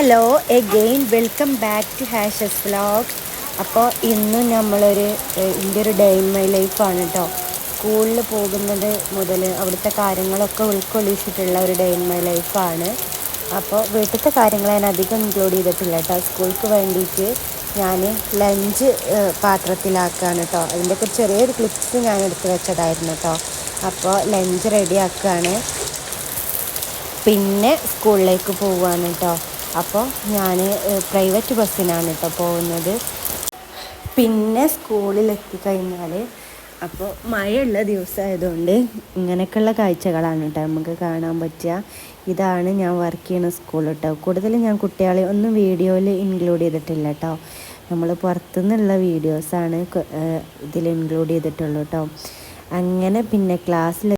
Hello again welcome back to Hasha's blog അപ്പോൾ ഇന്ന് നമ്മളൊരു എന്റെ ഒരു ഡേ ഇൻ മൈ ലൈഫാണ് കേട്ടോ സ്കൂളിൽ പോകുന്നത് മുതൽ അവിടുത്തെ കാര്യങ്ങളൊക്കെ ഉൾക്കൊള്ളിച്ചിട്ടുള്ള ഒരു ഡേ ഇൻ മൈ ലൈഫാണ് അപ്പോൾ വീട്ടിലത്തെ കാര്യങ്ങൾ ഞാൻ അധികം ഇൻക്ലൂഡ് ചെയ്തിട്ടില്ല കേട്ടോ സ്കൂൾക്ക് വേണ്ടിയിട്ട് ഞാൻ ലഞ്ച് പാത്രത്തിലാക്കുകയാണ് കേട്ടോ അതിന്റെയൊക്കെ ചെറിയൊരു ക്ലിപ്സ് ഞാൻ എടുത്ത് വെച്ചതായിരുന്നു കേട്ടോ അപ്പോൾ ലഞ്ച് റെഡിയാക്കുകയാണ് പിന്നെ സ്കൂളിലേക്ക് പോവുകയാണ് കേട്ടോ അപ്പോൾ ഞാൻ പ്രൈവറ്റ് ബസ്സിനാണ് കേട്ടോ പോകുന്നത്. പിന്നെ സ്കൂളിലെത്തി കഴിഞ്ഞാൽ അപ്പോൾ മഴയുള്ള ദിവസമായതുകൊണ്ട് ഇങ്ങനെയൊക്കെയുള്ള കാഴ്ചകളാണ് കേട്ടോ നമുക്ക് കാണാൻ പറ്റുക. ഇതാണ് ഞാൻ വർക്ക് ചെയ്യുന്ന സ്കൂൾ കേട്ടോ കൂടുതലും ഞാൻ കുട്ടികളെ ഒന്നും വീഡിയോയിൽ ഇൻക്ലൂഡ് ചെയ്തിട്ടില്ല കേട്ടോ നമ്മൾ പുറത്തുനിന്നുള്ള വീഡിയോസാണ് ഇതിൽ ഇൻക്ലൂഡ് ചെയ്തിട്ടുള്ളൂ കേട്ടോ അങ്ങനെ പിന്നെ ക്ലാസ്സിൽ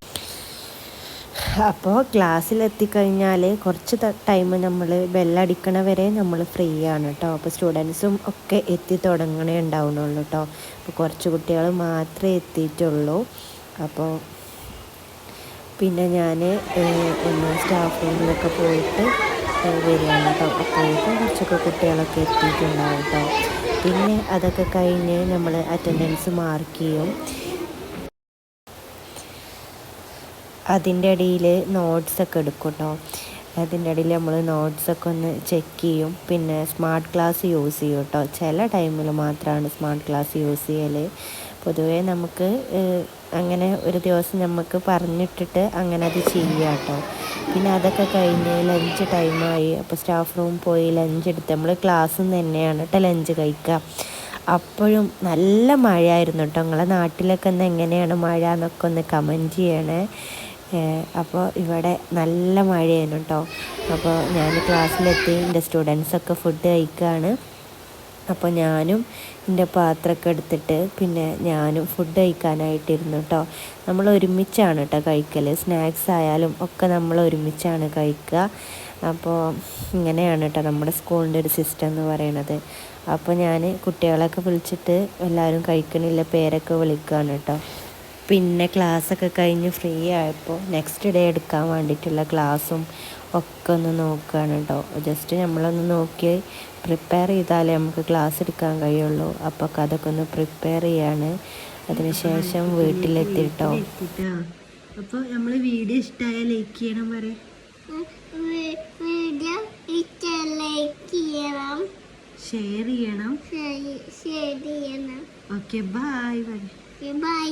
അപ്പോൾ ക്ലാസ്സിലെത്തിക്കഴിഞ്ഞാൽ കുറച്ച് ടൈം നമ്മൾ ബെല്ലടിക്കണ വരെ നമ്മൾ ഫ്രീ ആണ് കേട്ടോ അപ്പോൾ സ്റ്റുഡൻസും ഒക്കെ എത്തി തുടങ്ങണേ ഉണ്ടാവുന്നുള്ളൂ കേട്ടോ അപ്പോൾ കുറച്ച് കുട്ടികൾ മാത്രമേ എത്തിയിട്ടുള്ളൂ. അപ്പോൾ പിന്നെ ഞാൻ ഒന്ന് സ്റ്റാഫ് റൂമിലൊക്കെ പോയിട്ട് വരികയാണ് കേട്ടോ അപ്പോഴേക്കും കുറച്ചൊക്കെ കുട്ടികളൊക്കെ എത്തിയിട്ടുണ്ടാവും കേട്ടോ പിന്നെ അതൊക്കെ കഴിഞ്ഞ് നമ്മൾ അറ്റൻഡൻസ് മാർക്ക് ചെയ്യും. അതിന്റെ ഇടയിൽ നോട്ട്സൊക്കെ എടുക്കും കേട്ടോ അതിന്റെ ഇടയിൽ നമ്മൾ നോട്ട്സൊക്കെ ഒന്ന് ചെക്ക് ചെയ്യും. പിന്നെ സ്മാർട്ട് ക്ലാസ് യൂസ് ചെയ്യും കേട്ടോ ചില ടൈമിൽ മാത്രമാണ് സ്മാർട്ട് ക്ലാസ് യൂസ് ചെയ്യൽ പൊതുവേ നമുക്ക് അങ്ങനെ ഒരു ദിവസം നമുക്ക് പറഞ്ഞിട്ടിട്ട് അങ്ങനെ അത് ചെയ്യുക കേട്ടോ പിന്നെ അതൊക്കെ കഴിഞ്ഞ് ലഞ്ച് ടൈമായി അപ്പോൾ സ്റ്റാഫ് റൂം പോയി ലഞ്ച് എടുത്ത്. നമ്മൾ ക്ലാസ്സിൽ നിന്ന് തന്നെയാണ് കേട്ടോ ലഞ്ച് കഴിക്കുക അപ്പോഴും നല്ല മഴയായിരുന്നു കേട്ടോ നിങ്ങളെ നാട്ടിലൊക്കെ ഒന്ന് എങ്ങനെയാണ് മഴ എന്നൊക്കെ ഒന്ന് കമന്റ് ചെയ്യണേ. അപ്പോൾ ഇവിടെ നല്ല മഴയായിരുന്നു കേട്ടോ അപ്പോൾ ഞാൻ ക്ലാസ്സിലെത്തി എന്റെ സ്റ്റുഡൻസൊക്കെ ഫുഡ് കഴിക്കുകയാണ് അപ്പോൾ ഞാനും എന്റെ പാത്രമൊക്കെ എടുത്തിട്ട് പിന്നെ ഞാനും ഫുഡ് കഴിക്കാനായിട്ടിരുന്നു കേട്ടോ നമ്മൾ ഒരുമിച്ചാണ് കേട്ടോ കഴിക്കൽ സ്നാക്സ് ആയാലും ഒക്കെ നമ്മൾ ഒരുമിച്ചാണ് കഴിക്കുക അപ്പോൾ ഇങ്ങനെയാണ് കേട്ടോ നമ്മുടെ സ്കൂളിന്റെ ഒരു സിസ്റ്റം എന്ന് പറയണത്. അപ്പോൾ ഞാൻ കുട്ടികളൊക്കെ വിളിച്ചിട്ട് എല്ലാവരും കഴിക്കണില്ല പേരൊക്കെ വിളിക്കുകയാണ് കേട്ടോ പിന്നെ ക്ലാസ്സൊക്കെ കഴിഞ്ഞ് ഫ്രീ ആയപ്പോൾ നെക്സ്റ്റ് ഡേ എടുക്കാൻ വേണ്ടിയിട്ടുള്ള ക്ലാസ്സും ഒക്കെ ഒന്ന് നോക്കുകയാണ് കേട്ടോ ജസ്റ്റ് നമ്മളൊന്ന് നോക്കി പ്രിപ്പയർ ചെയ്താലേ നമുക്ക് ക്ലാസ് എടുക്കാൻ കഴിയുള്ളൂ. അപ്പോൾ അതൊക്കെ ഒന്ന് പ്രിപ്പയർ ചെയ്യാണ്. അതിനുശേഷം വീട്ടിലെത്തിട്ടോ അപ്പോൾ നമ്മൾ വീഡിയോ ഇഷ്ടമായ ലൈക്ക് ചെയ്യണം പറയാം. വീഡിയോ ഇഷ്ടം ലൈക്ക് ചെയ്യണം. ഷെയർ ചെയ്യണം. ഷെയർ ചെയ്യണം. Okay bye bye by